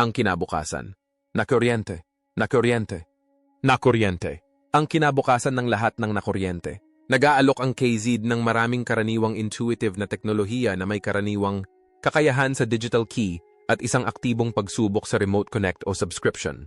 Ang kinabukasan. Nakuryente. Nakuryente. Nakuryente. Ang kinabukasan ng lahat ng nakuryente. Nag-aalok ang KZ ng maraming karaniwang intuitive na teknolohiya na may karaniwang kakayahan sa digital key at isang aktibong pagsubok sa remote connect o subscription.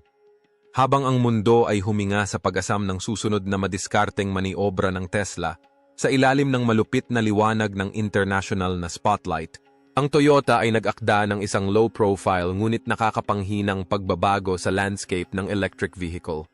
Habang ang mundo ay huminga sa pag-asam ng susunod na madiskarteng maniobra ng Tesla, sa ilalim ng malupit na liwanag ng international na spotlight, ang Toyota ay nag-akda ng isang low-profile ngunit nakakapanghinang pagbabago sa landscape ng electric vehicle.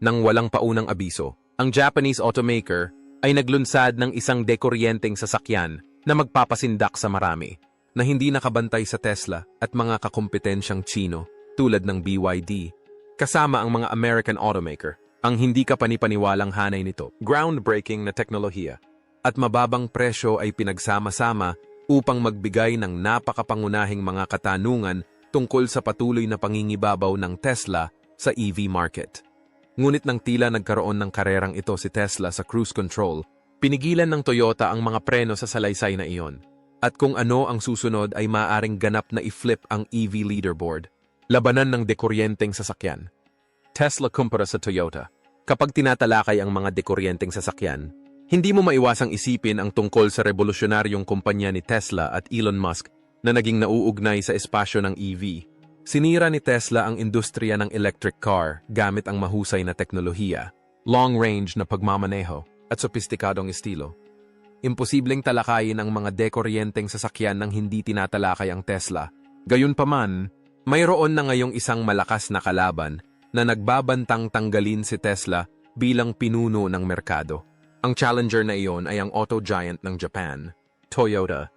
Nang walang paunang abiso, ang Japanese automaker ay naglunsad ng isang dekoryenteng sasakyan na magpapasindak sa marami, na hindi nakabantay sa Tesla at mga kakompetensyang Chino tulad ng BYD, kasama ang mga American automaker. Ang hindi ka panipaniwalang hanay nito, groundbreaking na teknolohiya, at mababang presyo ay pinagsama-sama upang magbigay ng napakapangunahing mga katanungan tungkol sa patuloy na pangingibabaw ng Tesla sa EV market. Ngunit nang tila nagkaroon ng karerang ito si Tesla sa cruise control, pinigilan ng Toyota ang mga preno sa salaysay na iyon. At kung ano ang susunod ay maaring ganap na i-flip ang EV leaderboard. Labanan ng dekoryenteng sasakyan. Tesla kumpara sa Toyota. Kapag tinatalakay ang mga dekoryenteng sasakyan, hindi mo maiwasang isipin ang tungkol sa revolusyonaryong kumpanya ni Tesla at Elon Musk na naging nauugnay sa espasyo ng EV. Sinira ni Tesla ang industriya ng electric car gamit ang mahusay na teknolohiya, long-range na pagmamaneho, at sopistikadong estilo. Imposibleng talakayin ang mga dekoryenteng sasakyan ng hindi tinatalakay ang Tesla. Gayunpaman, mayroon na ngayong isang malakas na kalaban na nagbabantang tanggalin si Tesla bilang pinuno ng merkado. Ang challenger na iyon ay ang auto giant ng Japan, Toyota.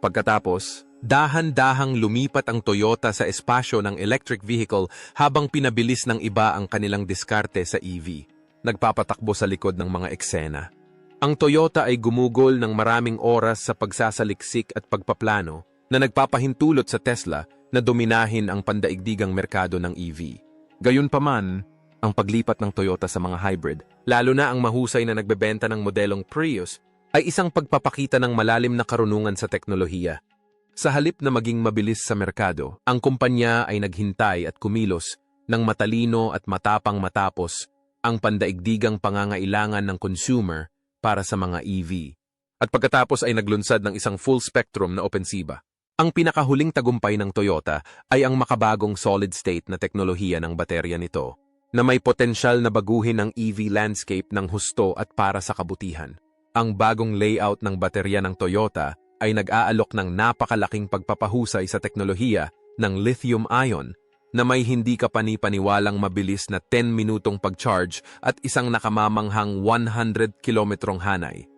Pagkatapos, dahan-dahang lumipat ang Toyota sa espasyo ng electric vehicle habang pinabilis ng iba ang kanilang diskarte sa EV. Nagpapatakbo sa likod ng mga eksena. Ang Toyota ay gumugol ng maraming oras sa pagsasaliksik at pagpaplano na nagpapahintulot sa Tesla na dominahin ang pandaigdigang merkado ng EV. Gayunpaman, ang paglipat ng Toyota sa mga hybrid, lalo na ang mahusay na nagbebenta ng modelong Prius, ay isang pagpapakita ng malalim na karunungan sa teknolohiya. Sa halip na maging mabilis sa merkado, ang kumpanya ay naghintay at kumilos ng matalino at matapang matapos ang pandaigdigang pangangailangan ng consumer para sa mga EV. At pagkatapos ay naglunsad ng isang full spectrum na opensiba. Ang pinakahuling tagumpay ng Toyota ay ang makabagong solid-state na teknolohiya ng baterya nito, na may potensyal na baguhin ang EV landscape ng husto at para sa kabutihan. Ang bagong layout ng baterya ng Toyota ay nag-aalok ng napakalaking pagpapahusay sa teknolohiya ng lithium-ion na may hindi ka panipaniwalang mabilis na 10 minutong pag-charge at isang nakamamanghang 100 kilometrong hanay.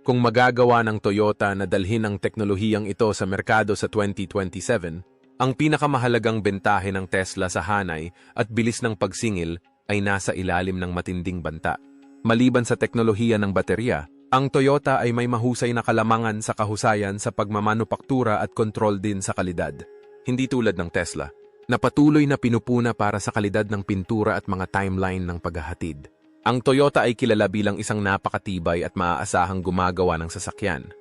Kung magagawa ng Toyota na dalhin ang teknolohiyang ito sa merkado sa 2027, ang pinakamahalagang bentahe ng Tesla sa hanay at bilis ng pagsingil ay nasa ilalim ng matinding banta. Maliban sa teknolohiya ng baterya, ang Toyota ay may mahusay na kalamangan sa kahusayan sa pagmamanupaktura at kontrol din sa kalidad. Hindi tulad ng Tesla, na patuloy na pinupuna para sa kalidad ng pintura at mga timeline ng paghahatid. Ang Toyota ay kilala bilang isang napakatibay at maaasahang gumagawa ng sasakyan.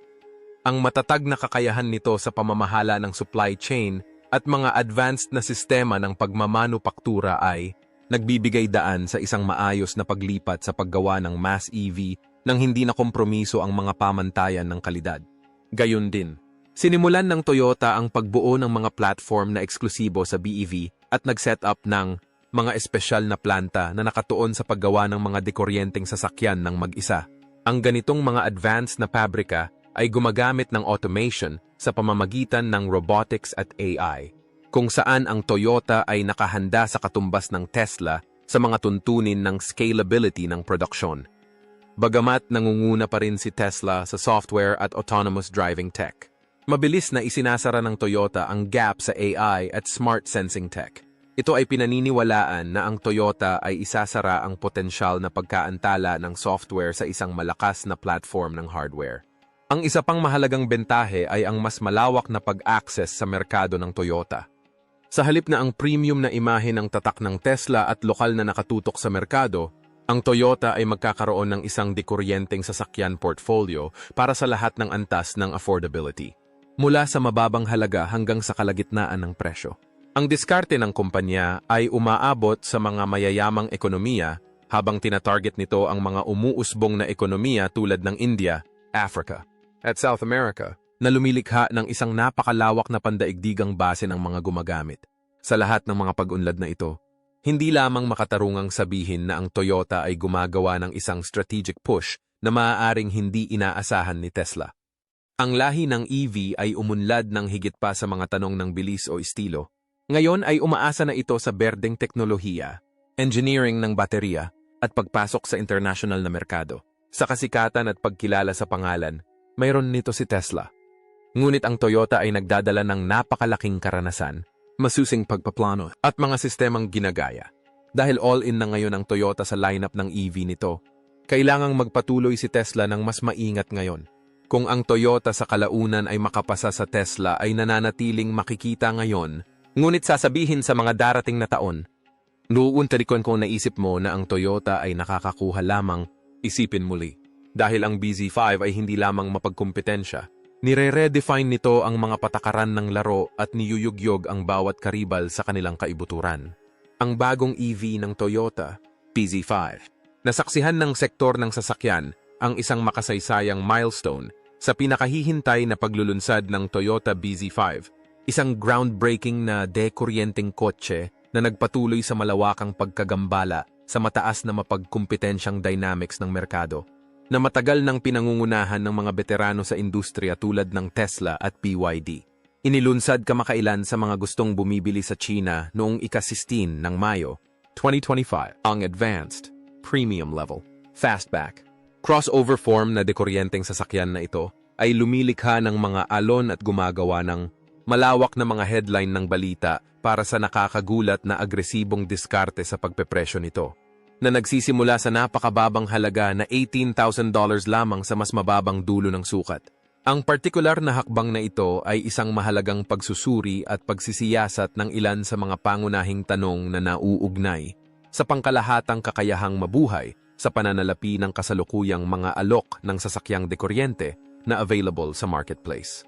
Ang matatag na kakayahan nito sa pamamahala ng supply chain at mga advanced na sistema ng pagmamanupaktura ay nagbibigay daan sa isang maayos na paglipat sa paggawa ng mass EV nang hindi na kompromiso ang mga pamantayan ng kalidad. Gayun din, sinimulan ng Toyota ang pagbuo ng mga platform na eksklusibo sa BEV at nag-set up ng mga espesyal na planta na nakatuon sa paggawa ng mga dekoryenteng sasakyan ng mag-isa. Ang ganitong mga advanced na pabrika ay gumagamit ng automation sa pamamagitan ng robotics at AI, kung saan ang Toyota ay nakahanda sa katumbas ng Tesla sa mga tuntunin ng scalability ng produksyon. Bagamat nangunguna pa rin si Tesla sa software at autonomous driving tech. Mabilis na isinasara ng Toyota ang gap sa AI at smart sensing tech. Ito ay pinaniniwalaan na ang Toyota ay isasara ang potensyal na pagkaantala ng software sa isang malakas na platform ng hardware. Ang isa pang mahalagang bentahe ay ang mas malawak na pag-access sa merkado ng Toyota. Sa halip na ang premium na imahe ng tatak ng Tesla at lokal na nakatutok sa merkado, ang Toyota ay magkakaroon ng isang dekuryenteng sasakyan portfolio para sa lahat ng antas ng affordability, mula sa mababang halaga hanggang sa kalagitnaan ng presyo. Ang diskarte ng kumpanya ay umaabot sa mga mayayamang ekonomiya habang tinatarget nito ang mga umuusbong na ekonomiya tulad ng India, Africa, at South America na lumilikha ng isang napakalawak na pandaigdigang base ng mga gumagamit. Sa lahat ng mga pag-unlad na ito, hindi lamang makatarungang sabihin na ang Toyota ay gumagawa ng isang strategic push na maaaring hindi inaasahan ni Tesla. Ang lahi ng EV ay umunlad ng higit pa sa mga tanong ng bilis o estilo. Ngayon ay umaasa na ito sa berdeng teknolohiya, engineering ng baterya, at pagpasok sa international na merkado. Sa kasikatan at pagkilala sa pangalan, mayroon nito si Tesla. Ngunit ang Toyota ay nagdadala ng napakalaking karanasan, masusing pagpaplano at mga sistemang ginagaya. Dahil all-in na ngayon ang Toyota sa lineup ng EV nito, kailangang magpatuloy si Tesla ng mas maingat ngayon. Kung ang Toyota sa kalaunan ay makapasa sa Tesla ay nananatiling makikita ngayon, ngunit sasabihin sa mga darating na taon, Noon talikon kung naisip mo na ang Toyota ay nakakakuha lamang, isipin muli. Dahil ang BZ5 ay hindi lamang mapagkumpetensya, nire-redefine nito ang mga patakaran ng laro at niyuyugyog ang bawat karibal sa kanilang kaibuturan. Ang bagong EV ng Toyota, PZ5, nasaksihan ng sektor ng sasakyan ang isang makasaysayang milestone sa pinakahihintay na paglulunsad ng Toyota BZ5, isang groundbreaking na dekuryenteng kotse na nagpatuloy sa malawakang pagkagambala sa mataas na mapagkumpetensyang dynamics ng merkado, na matagal nang pinangungunahan ng mga veterano sa industriya tulad ng Tesla at BYD. Inilunsad kamakailan sa mga gustong bumibili sa China noong ika-16 ng Mayo, 2025, ang Advanced, Premium Level, Fastback, crossover form na dekoryenteng sasakyan na ito ay lumilikha ng mga alon at gumagawa ng malawak na mga headline ng balita para sa nakakagulat na agresibong diskarte sa pagpepresyo nito, na nagsisimula sa napakababang halaga na $18,000 lamang sa mas mababang dulo ng sukat. Ang partikular na hakbang na ito ay isang mahalagang pagsusuri at pagsisiyasat ng ilan sa mga pangunahing tanong na nauugnay sa pangkalahatang kakayahang mabuhay sa pananalapi ng kasalukuyang mga alok ng sasakyang dekoryente na available sa marketplace.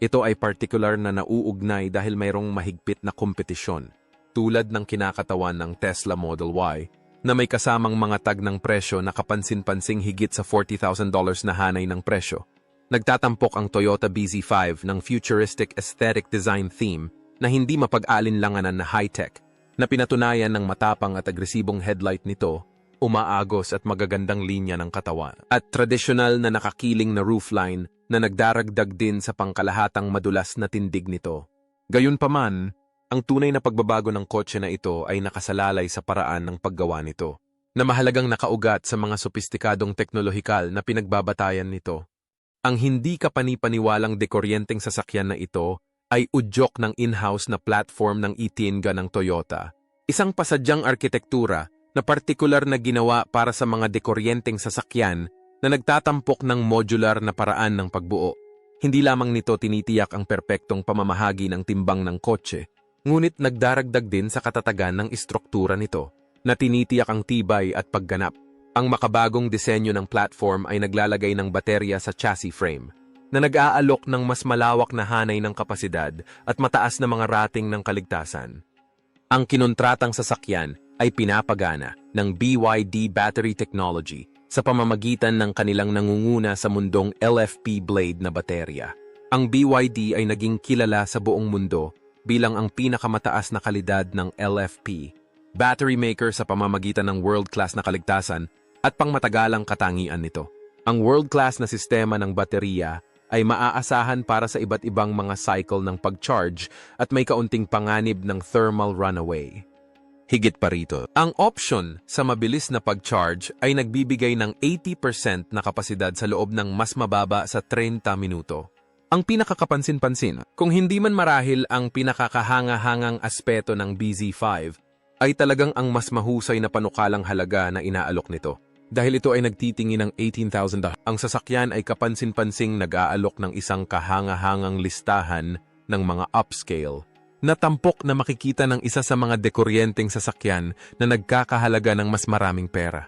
Ito ay particular na nauugnay dahil mayroong mahigpit na kompetisyon, tulad ng kinakatawan ng Tesla Model Y, na may kasamang mga tag ng presyo na kapansin-pansing higit sa $40,000 na hanay ng presyo. Nagtatampok ang Toyota BZ5 ng futuristic aesthetic design theme na hindi mapag-alinlanganan na high-tech, na pinatunayan ng matapang at agresibong headlight nito, umaagos at magagandang linya ng katawan, at tradisyonal na nakakiling na roofline na nagdaragdag din sa pangkalahatang madulas na tindig nito. Gayunpaman, ang tunay na pagbabago ng kotse na ito ay nakasalalay sa paraan ng paggawa nito, na mahalagang nakaugat sa mga sopistikadong teknolohikal na pinagbabatayan nito. Ang hindi kapanipaniwalang dekoryenteng sasakyan na ito ay udyok ng in-house na platform ng Itienga ng Toyota, isang pasadyang arkitektura na partikular na ginawa para sa mga dekoryenteng sasakyan na nagtatampok ng modular na paraan ng pagbuo. Hindi lamang nito tinitiyak ang perpektong pamamahagi ng timbang ng kotse, ngunit nagdaragdag din sa katatagan ng istruktura nito, na tinitiyak ang tibay at pagganap. Ang makabagong disenyo ng platform ay naglalagay ng baterya sa chassis frame, na nag-aalok ng mas malawak na hanay ng kapasidad at mataas na mga rating ng kaligtasan. Ang kinontratang sasakyan ay pinapagana ng BYD Battery Technology sa pamamagitan ng kanilang nangunguna sa mundong LFP blade na baterya. Ang BYD ay naging kilala sa buong mundo bilang ang pinakamataas na kalidad ng LFP, battery maker sa pamamagitan ng world-class na kaligtasan at pangmatagalang katangian nito. Ang world-class na sistema ng baterya ay maaasahan para sa iba't ibang mga cycle ng pag-charge at may kaunting panganib ng thermal runaway. Higit pa rito, ang option sa mabilis na pag-charge ay nagbibigay ng 80% na kapasidad sa loob ng mas mababa sa 30 minuto. Ang pinakakapansin-pansin, kung hindi man marahil ang pinakakahanga-hangang aspeto ng BZ5, ay talagang ang mas mahusay na panukalang halaga na inaalok nito. Dahil ito ay nagtitingin ng 18,000 ang sasakyan ay kapansin-pansing nag-aalok ng isang kahanga-hangang listahan ng mga upscale Natampok na makikita ng isa sa mga dekoryenteng sasakyan na nagkakahalaga ng mas maraming pera.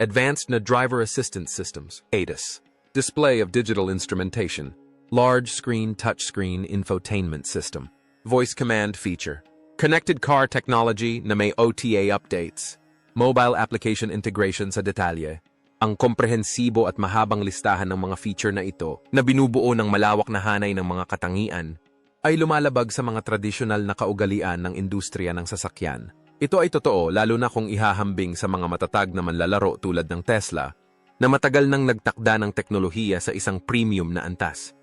Advanced na Driver Assistance Systems, ADAS. Display of Digital Instrumentation. Large Screen Touchscreen Infotainment System. Voice Command Feature. Connected car technology na may OTA updates, mobile application integration sa detalye, ang komprehensibo at mahabang listahan ng mga feature na ito na binubuo ng malawak na hanay ng mga katangian ay lumalabag sa mga tradisyonal na kaugalian ng industriya ng sasakyan. Ito ay totoo lalo na kung ihahambing sa mga matatag na manlalaro tulad ng Tesla na matagal nang nagtakda ng teknolohiya sa isang premium na antas.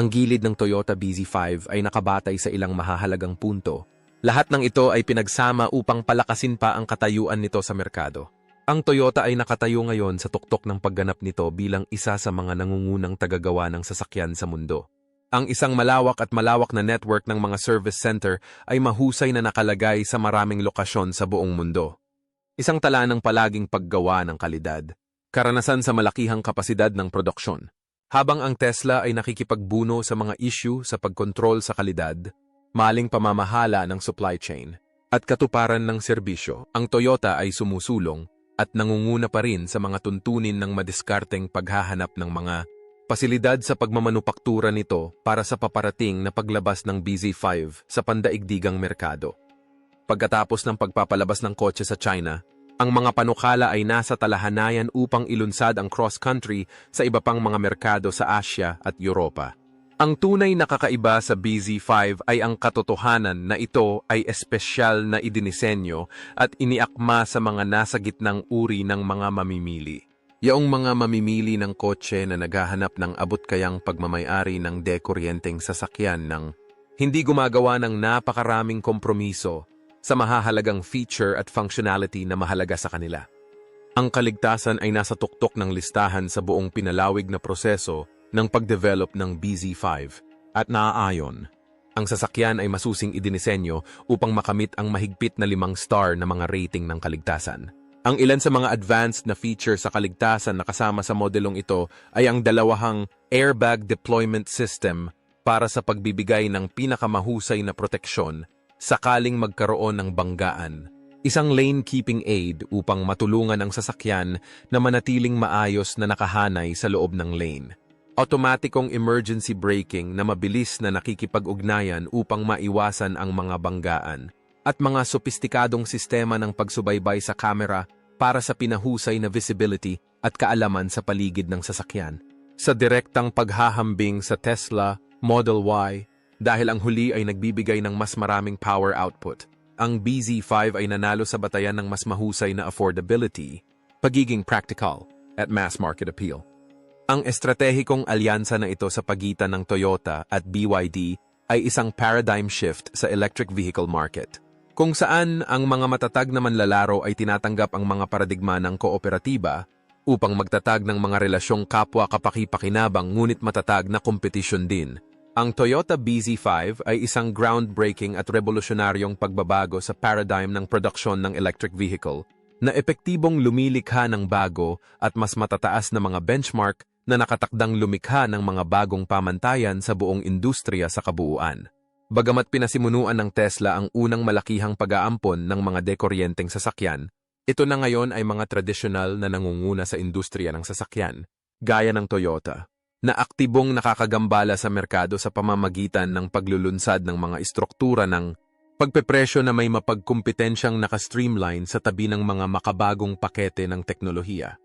Ang gilid ng Toyota BZ5 ay nakabatay sa ilang mahahalagang punto. Lahat ng ito ay pinagsama upang palakasin pa ang katayuan nito sa merkado. Ang Toyota ay nakatayo ngayon sa tuktok ng pagganap nito bilang isa sa mga nangungunang tagagawa ng sasakyan sa mundo. Ang isang malawak at malawak na network ng mga service center ay mahusay na nakalagay sa maraming lokasyon sa buong mundo. Isang tala ng palaging paggawa ng kalidad, karanasan sa malakihang kapasidad ng produksyon. Habang ang Tesla ay nakikipagbuno sa mga issue sa pagkontrol sa kalidad, maling pamamahala ng supply chain, at katuparan ng serbisyo, ang Toyota ay sumusulong at nangunguna pa rin sa mga tuntunin ng madiskarteng paghahanap ng mga pasilidad sa pagmamanupaktura nito para sa paparating na paglabas ng BZ5 sa pandaigdigang merkado. Pagkatapos ng pagpapalabas ng kotse sa China, ang mga panukala ay nasa talahanayan upang ilunsad ang cross-country sa iba pang mga merkado sa Asya at Europa. Ang tunay na kakaiba sa BZ5 ay ang katotohanan na ito ay espesyal na idinisenyo at iniakma sa mga nasa gitnang uri ng mga mamimili. Yaong mga mamimili ng kotse na naghahanap ng abot kayang pagmamayari ng dekuryenteng sasakyan ng hindi gumagawa ng napakaraming kompromiso sa mahahalagang feature at functionality na mahalaga sa kanila. Ang kaligtasan ay nasa tuktok ng listahan sa buong pinalawig na proseso ng pagdevelop ng BZ5 at naaayon. Ang sasakyan ay masusing idinisenyo upang makamit ang mahigpit na limang star na mga rating ng kaligtasan. Ang ilan sa mga advanced na feature sa kaligtasan na kasama sa modelong ito ay ang dalawahang airbag deployment system para sa pagbibigay ng pinakamahusay na proteksyon sakaling magkaroon ng banggaan. Isang lane keeping aid upang matulungan ang sasakyan na manatiling maayos na nakahanay sa loob ng lane. Automatikong emergency braking na mabilis na nakikipag-ugnayan upang maiwasan ang mga banggaan. At mga sopistikadong sistema ng pagsubaybay sa kamera para sa pinahusay na visibility at kaalaman sa paligid ng sasakyan. Sa direktang paghahambing sa Tesla, Model Y, dahil ang huli ay nagbibigay ng mas maraming power output. Ang BZ5 ay nanalo sa batayan ng mas mahusay na affordability, pagiging practical, at mass market appeal. Ang estratehikong alyansa na ito sa pagitan ng Toyota at BYD ay isang paradigm shift sa electric vehicle market, kung saan ang mga matatag na manlalaro ay tinatanggap ang mga paradigma ng kooperatiba upang magtatag ng mga relasyong kapwa kapaki-pakinabang ngunit matatag na kompetisyon din. Ang Toyota BZ5 ay isang groundbreaking at revolusyonaryong pagbabago sa paradigm ng produksyon ng electric vehicle na epektibong lumilikha ng bago at mas matataas na mga benchmark na nakatakdang lumikha ng mga bagong pamantayan sa buong industriya sa kabuuan. Bagamat pinasimunuan ng Tesla ang unang malakihang pag-aampon ng mga dekoryenteng sasakyan, ito na ngayon ay mga tradisyonal na nangunguna sa industriya ng sasakyan, gaya ng Toyota na aktibong nakakagambala sa merkado sa pamamagitan ng paglulunsad ng mga istruktura ng pagpepresyo na may mapagkumpetensyang nakastreamline sa tabi ng mga makabagong pakete ng teknolohiya.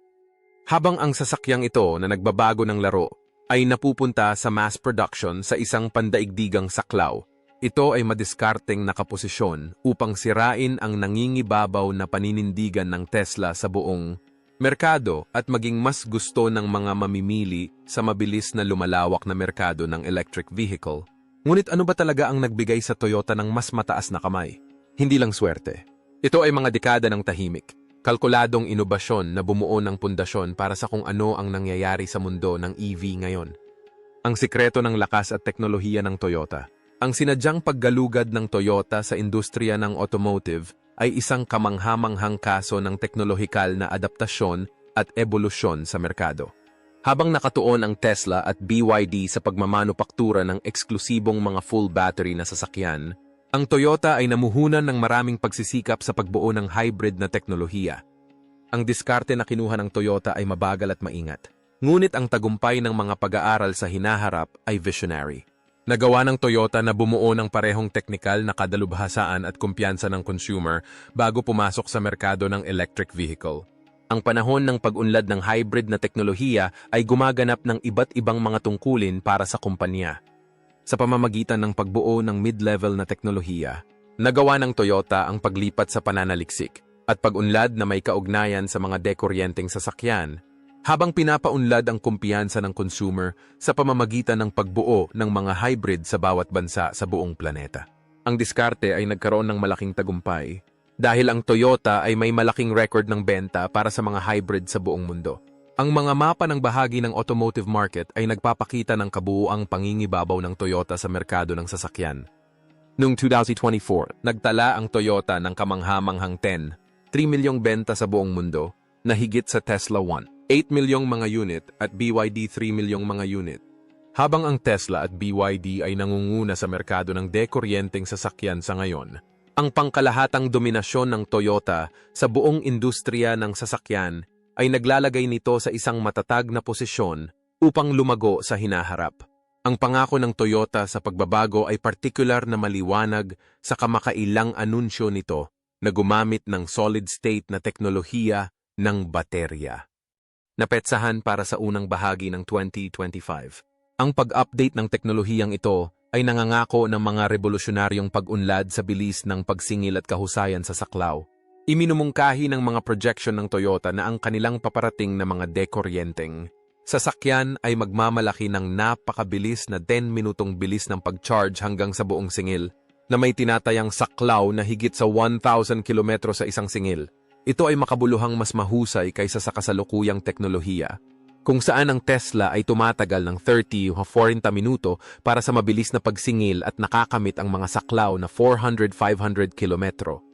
Habang ang sasakyang ito na nagbabago ng laro ay napupunta sa mass production sa isang pandaigdigang saklaw, ito ay madiskarteng nakaposisyon upang sirain ang nangingibabaw na paninindigan ng Tesla sa buong merkado at maging mas gusto ng mga mamimili sa mabilis na lumalawak na merkado ng electric vehicle. Ngunit ano ba talaga ang nagbigay sa Toyota ng mas mataas na kamay? Hindi lang swerte. Ito ay mga dekada ng tahimik, kalkuladong inobasyon na bumuo ng pundasyon para sa kung ano ang nangyayari sa mundo ng EV ngayon. Ang sikreto ng lakas at teknolohiya ng Toyota. Ang sinadyang paggalugad ng Toyota sa industriya ng automotive ay isang kamanghamanghang kaso ng teknolohikal na adaptasyon at ebolusyon sa merkado. Habang nakatuon ang Tesla at BYD sa pagmamanupaktura ng eksklusibong mga full battery na sasakyan, ang Toyota ay namuhunan ng maraming pagsisikap sa pagbuo ng hybrid na teknolohiya. Ang diskarte na kinuha ng Toyota ay mabagal at maingat. Ngunit ang tagumpay ng mga pag-aaral sa hinaharap ay visionary. Nagawa ng Toyota na bumuo ng parehong teknikal na kadalubhasaan at kumpiyansa ng consumer bago pumasok sa merkado ng electric vehicle. Ang panahon ng pag-unlad ng hybrid na teknolohiya ay gumaganap ng iba't ibang mga tungkulin para sa kumpanya. Sa pamamagitan ng pagbuo ng mid-level na teknolohiya, nagawa ng Toyota ang paglipat sa pananaliksik at pag-unlad na may kaugnayan sa mga dekoryenteng sasakyan, habang pinapaunlad ang kumpiyansa ng consumer sa pamamagitan ng pagbuo ng mga hybrid sa bawat bansa sa buong planeta. Ang diskarte ay nagkaroon ng malaking tagumpay dahil ang Toyota ay may malaking record ng benta para sa mga hybrid sa buong mundo. Ang mga mapa ng bahagi ng automotive market ay nagpapakita ng kabuuang pangingibabaw ng Toyota sa merkado ng sasakyan. Noong 2024, nagtala ang Toyota ng kamanghamanghang 10, 3 milyong benta sa buong mundo na higit sa Tesla 1, 8 milyong mga unit at BYD 3 milyong mga unit. Habang ang Tesla at BYD ay nangunguna sa merkado ng dekoryenteng sasakyan sa ngayon, ang pangkalahatang dominasyon ng Toyota sa buong industriya ng sasakyan ay naglalagay nito sa isang matatag na posisyon upang lumago sa hinaharap. Ang pangako ng Toyota sa pagbabago ay partikular na maliwanag sa kamakailang anunsyo nito na gumamit ng solid-state na teknolohiya ng baterya. Napetsahan para sa unang bahagi ng 2025. Ang pag-update ng teknolohiyang ito ay nangangako ng mga revolusyonaryong pag-unlad sa bilis ng pagsingil at kahusayan sa saklaw. Iminumungkahi ng mga projection ng Toyota na ang kanilang paparating na mga dekoryenteng sasakyan ay magmamalaki ng napakabilis na 10 minutong bilis ng pag-charge hanggang sa buong singil na may tinatayang saklaw na higit sa 1,000 kilometro sa isang singil. Ito ay makabuluhang mas mahusay kaysa sa kasalukuyang teknolohiya kung saan ang Tesla ay tumatagal ng 30 o 40 minuto para sa mabilis na pagsingil at nakakamit ang mga saklaw na 400-500 kilometro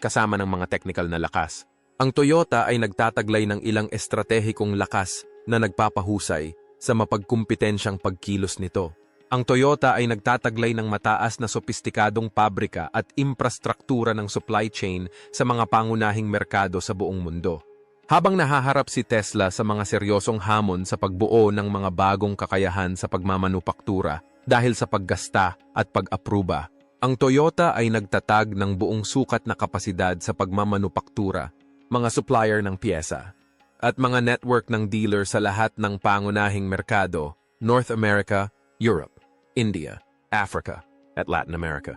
kasama ng mga technical na lakas. Ang Toyota ay nagtataglay ng ilang estratehikong lakas na nagpapahusay sa mapagkumpetensyang pagkilos nito. Ang Toyota ay nagtataglay ng mataas na sopistikadong pabrika at infrastruktura ng supply chain sa mga pangunahing merkado sa buong mundo. Habang nahaharap si Tesla sa mga seryosong hamon sa pagbuo ng mga bagong kakayahan sa pagmamanupaktura dahil sa paggasta at pag-apruba, ang Toyota ay nagtatag ng buong sukat na kapasidad sa pagmamanupaktura, mga supplier ng piyesa, at mga network ng dealer sa lahat ng pangunahing merkado, North America, Europe, India, Africa, at Latin America.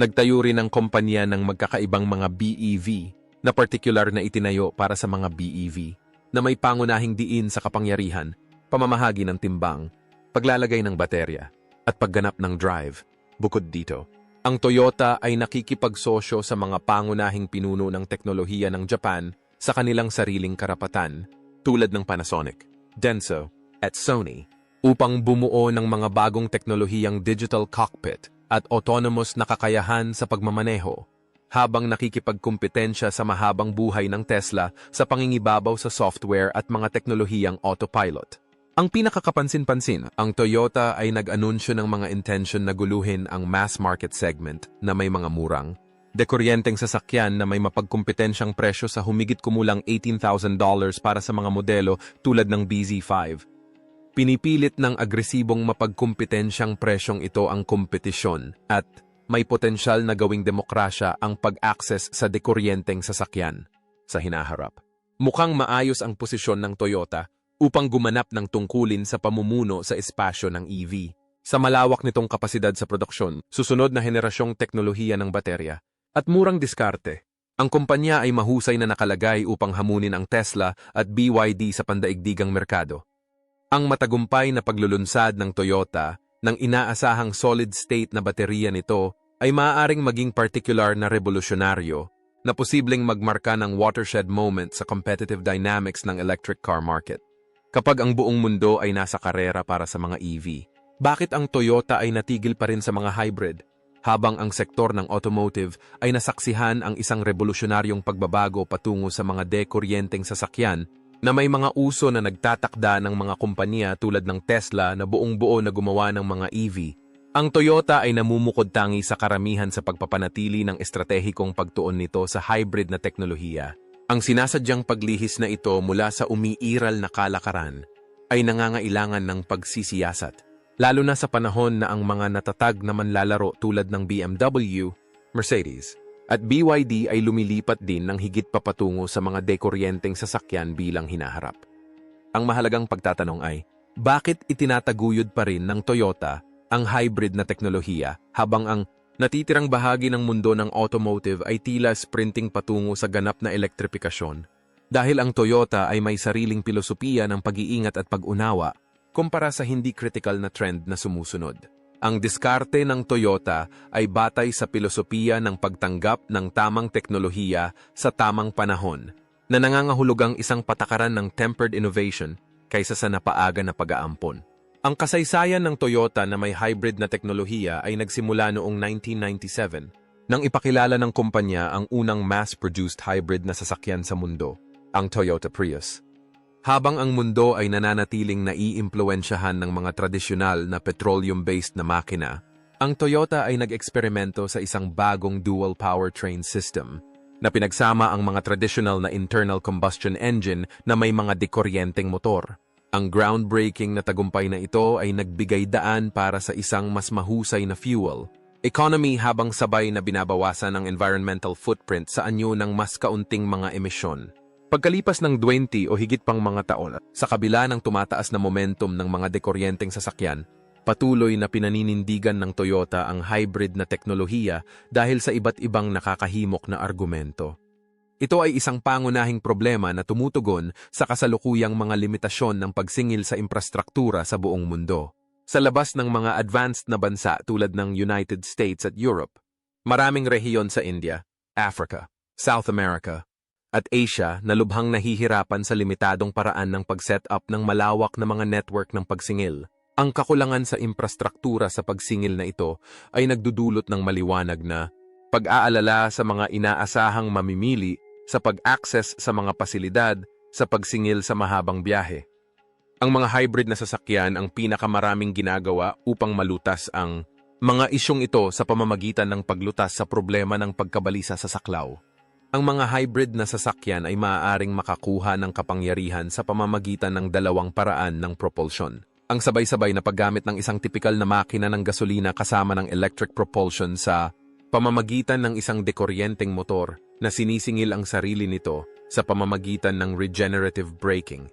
Nagtayo rin ang kumpanya ng magkakaibang mga BEV na partikular na itinayo para sa mga BEV na may pangunahing diin sa kapangyarihan, pamamahagi ng timbang, paglalagay ng baterya, at pagganap ng drive. Bukod dito, ang Toyota ay nakikipagsosyo sa mga pangunahing pinuno ng teknolohiya ng Japan sa kanilang sariling karapatan tulad ng Panasonic, Denso, at Sony upang bumuo ng mga bagong teknolohiyang digital cockpit at autonomous na kakayahan sa pagmamaneho habang nakikipagkumpetensya sa mahabang buhay ng Tesla sa pangingibabaw sa software at mga teknolohiyang autopilot. Ang pinakakapansin-pansin, ang Toyota ay nag-anunsyo ng mga intention na guluhin ang mass market segment na may mga murang, dekoryenteng sasakyan na may mapagkumpetensyang presyo sa humigit kumulang $18,000 para sa mga modelo tulad ng BZ5. Pinipilit ng agresibong mapagkumpetensyang presyong ito ang kompetisyon at may potensyal na gawing demokrasya ang pag-access sa dekoryenteng sasakyan sa hinaharap. Mukhang maayos ang posisyon ng Toyota upang gumanap ng tungkulin sa pamumuno sa espasyo ng EV. Sa malawak nitong kapasidad sa produksyon, susunod na henerasyong teknolohiya ng baterya, at murang diskarte, ang kumpanya ay mahusay na nakalagay upang hamunin ang Tesla at BYD sa pandaigdigang merkado. Ang matagumpay na paglulunsad ng Toyota ng inaasahang solid-state na baterya nito ay maaaring maging particular na revolusyonaryo na posibleng magmarka ng watershed moment sa competitive dynamics ng electric car market. Kapag ang buong mundo ay nasa karera para sa mga EV, bakit ang Toyota ay natigil pa rin sa mga hybrid? Habang ang sektor ng automotive ay nasaksihan ang isang revolusyonaryong pagbabago patungo sa mga dekoryenteng sasakyan na may mga uso na nagtatakda ng mga kumpanya tulad ng Tesla na buong-buo na gumawa ng mga EV, ang Toyota ay namumukod tangi sa karamihan sa pagpapanatili ng estratehikong pagtuon nito sa hybrid na teknolohiya. Ang sinasadyang paglihis na ito mula sa umiiral na kalakaran ay nangangailangan ng pagsisiyasat lalo na sa panahon na ang mga natatag na manlalaro tulad ng BMW, Mercedes, at BYD ay lumilipat din ng higit papatungo sa mga dekoryenteng sasakyan bilang hinaharap. Ang mahalagang pagtatanong ay, bakit itinataguyod pa rin ng Toyota ang hybrid na teknolohiya habang ang natitirang bahagi ng mundo ng automotive ay tila sprinting patungo sa ganap na elektripikasyon? Dahil ang Toyota ay may sariling pilosopiya ng pag-iingat at pag-unawa kumpara sa hindi critical na trend na sumusunod. Ang diskarte ng Toyota ay batay sa pilosopiya ng pagtanggap ng tamang teknolohiya sa tamang panahon na nangangahulugang isang patakaran ng tempered innovation kaysa sa napaaga na pag-aampon. Ang kasaysayan ng Toyota na may hybrid na teknolohiya ay nagsimula noong 1997 nang ipakilala ng kumpanya ang unang mass-produced hybrid na sasakyan sa mundo, ang Toyota Prius. Habang ang mundo ay nananatiling naiimpluensyahan ng mga tradisyonal na petroleum-based na makina, ang Toyota ay nag-eksperimento sa isang bagong dual powertrain system na pinagsama ang mga traditional na internal combustion engine na may mga dekuryenteng motor. Ang groundbreaking na tagumpay na ito ay nagbigay daan para sa isang mas mahusay na fuel, economy habang sabay na binabawasan ang environmental footprint sa anyo ng mas kaunting mga emisyon. Pagkalipas ng 20 o higit pang mga taon, sa kabila ng tumataas na momentum ng mga dekoryenteng sasakyan, patuloy na pinaninindigan ng Toyota ang hybrid na teknolohiya dahil sa iba't ibang nakakahimok na argumento. Ito ay isang pangunahing problema na tumutugon sa kasalukuyang mga limitasyon ng pagsingil sa infrastruktura sa buong mundo. Sa labas ng mga advanced na bansa tulad ng United States at Europe, maraming rehiyon sa India, Africa, South America, at Asia na lubhang nahihirapan sa limitadong paraan ng pag-set up ng malawak na mga network ng pagsingil. Ang kakulangan sa infrastruktura sa pagsingil na ito ay nagdudulot ng maliwanag na pag-aalala sa mga inaasahang mamimili sa pag-access sa mga pasilidad sa pagsingil sa mahabang biyahe. Ang mga hybrid na sasakyan ang pinakamaraming ginagawa upang malutas ang mga isyong ito sa pamamagitan ng paglutas sa problema ng pagkabalisa sa saklaw. Ang mga hybrid na sasakyan ay maaaring makakuha ng kapangyarihan sa pamamagitan ng dalawang paraan ng propulsion. Ang sabay-sabay na paggamit ng isang tipikal na makina ng gasolina kasama ng electric propulsion sa pamamagitan ng isang dekoryenteng motor na sinisingil ang sarili nito sa pamamagitan ng regenerative braking.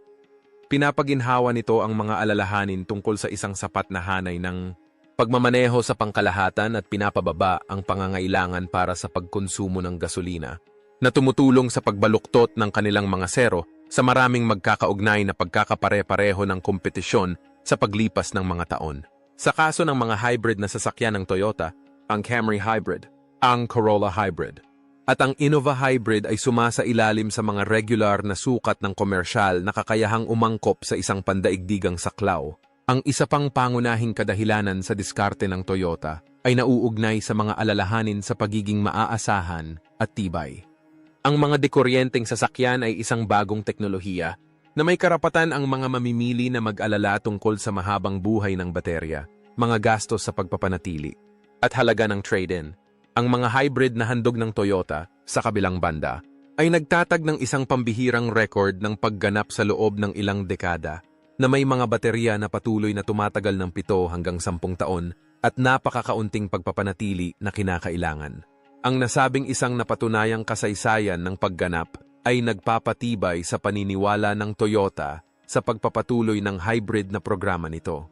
Pinapaginhawa nito ang mga alalahanin tungkol sa isang sapat na hanay ng pagmamaneho sa pangkalahatan at pinapababa ang pangangailangan para sa pagkonsumo ng gasolina na tumutulong sa pagbaluktot ng kanilang mga sero sa maraming magkakaugnay na pagkakapare-pareho ng kompetisyon sa paglipas ng mga taon. Sa kaso ng mga hybrid na sasakyan ng Toyota, ang Camry Hybrid, ang Corolla Hybrid, at ang Innova Hybrid ay sumasa ilalim sa mga regular na sukat ng komersyal na kakayahang umangkop sa isang pandaigdigang saklaw. Ang isa pang pangunahing kadahilanan sa diskarte ng Toyota ay nauugnay sa mga alalahanin sa pagiging maaasahan at tibay. Ang mga dekuryenteng sasakyan ay isang bagong teknolohiya na may karapatan ang mga mamimili na mag-alala tungkol sa mahabang buhay ng baterya, mga gastos sa pagpapanatili, at halaga ng trade-in. Ang mga hybrid na handog ng Toyota, sa kabilang banda, ay nagtatag ng isang pambihirang record ng pagganap sa loob ng ilang dekada na may mga baterya na patuloy na tumatagal ng pito hanggang sampung taon at napakakaunting pagpapanatili na kinakailangan. Ang nasabing isang napatunayang kasaysayan ng pagganap ay nagpapatibay sa paniniwala ng Toyota sa pagpapatuloy ng hybrid na programa nito.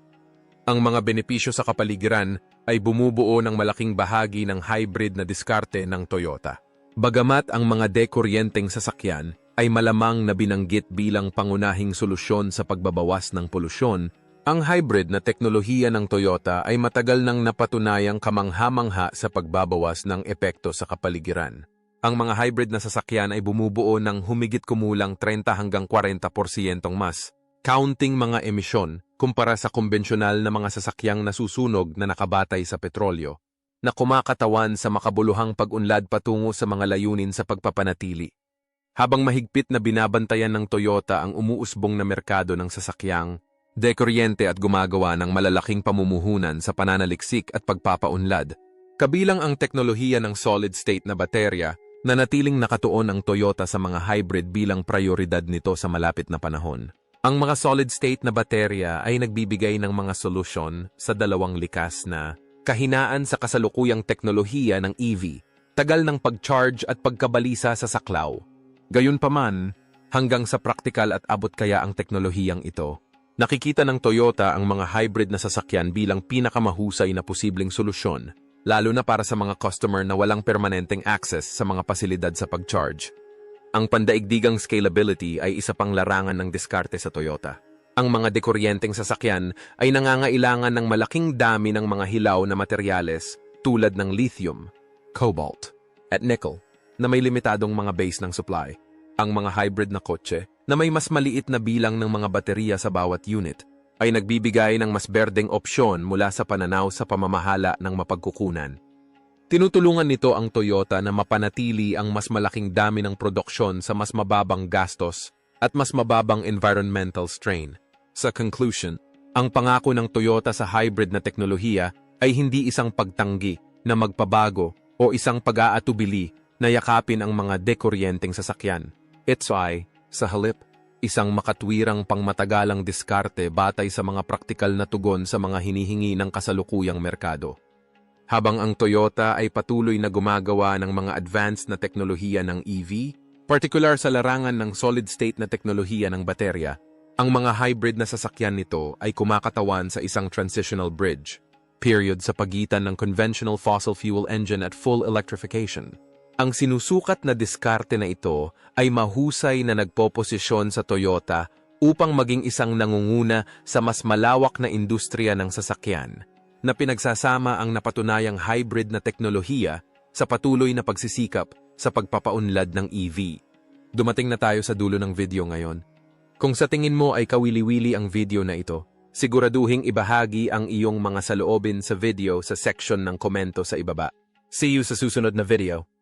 Ang mga benepisyo sa kapaligiran ay bumubuo ng malaking bahagi ng hybrid na diskarte ng Toyota. Bagamat ang mga dekuryenteng sasakyan ay malamang na binanggit bilang pangunahing solusyon sa pagbabawas ng polusyon, ang hybrid na teknolohiya ng Toyota ay matagal nang napatunayang kamangha-mangha sa pagbabawas ng epekto sa kapaligiran. Ang mga hybrid na sasakyan ay bumubuo ng humigit kumulang 30 hanggang 40% mas, counting mga emisyon kumpara sa konbensyonal na mga sasakyang nasusunog na nakabatay sa petrolyo, na kumakatawan sa makabuluhang pag-unlad patungo sa mga layunin sa pagpapanatili. Habang mahigpit na binabantayan ng Toyota ang umuusbong na merkado ng sasakyang, dekoryente at gumagawa ng malalaking pamumuhunan sa pananaliksik at pagpapaunlad. Kabilang ang teknolohiya ng solid-state na baterya na natiling nakatuon ang Toyota sa mga hybrid bilang prioridad nito sa malapit na panahon. Ang mga solid-state na baterya ay nagbibigay ng mga solusyon sa dalawang likas na kahinaan sa kasalukuyang teknolohiya ng EV, tagal ng pag-charge at pagkabalisa sa saklaw. Gayunpaman, hanggang sa praktikal at abot kaya ang teknolohiyang ito, nakikita ng Toyota ang mga hybrid na sasakyan bilang pinakamahusay na posibleng solusyon, lalo na para sa mga customer na walang permanenteng access sa mga pasilidad sa pag-charge. Ang pandaigdigang scalability ay isa pang larangan ng diskarte sa Toyota. Ang mga dekuryenteng sasakyan ay nangangailangan ng malaking dami ng mga hilaw na materyales tulad ng lithium, cobalt, at nickel na may limitadong mga base ng supply. Ang mga hybrid na kotse na may mas maliit na bilang ng mga baterya sa bawat unit ay nagbibigay ng mas berdeng opsyon mula sa pananaw sa pamamahala ng mapagkukunan. Tinutulungan nito ang Toyota na mapanatili ang mas malaking dami ng produksyon sa mas mababang gastos at mas mababang environmental strain. Sa conclusion, ang pangako ng Toyota sa hybrid na teknolohiya ay hindi isang pagtanggi na magpabago o isang pag-aatubili na yakapin ang mga dekuryenteng sasakyan. It's ay, sa halip, isang makatwirang pangmatagalang diskarte batay sa mga praktikal na tugon sa mga hinihingi ng kasalukuyang merkado. Habang ang Toyota ay patuloy na gumagawa ng mga advanced na teknolohiya ng EV, particular sa larangan ng solid-state na teknolohiya ng baterya, ang mga hybrid na sasakyan nito ay kumakatawan sa isang transitional bridge, period sa pagitan ng conventional fossil fuel engine at full electrification. Ang sinusukat na diskarte na ito ay mahusay na nagpoposisyon sa Toyota upang maging isang nangunguna sa mas malawak na industriya ng sasakyan na pinagsasama ang napatunayang hybrid na teknolohiya sa patuloy na pagsisikap sa pagpapaunlad ng EV. Dumating na tayo sa dulo ng video ngayon. Kung sa tingin mo ay kawili-wili ang video na ito, siguraduhing ibahagi ang iyong mga saloobin sa video sa section ng komento sa ibaba. See you sa susunod na video.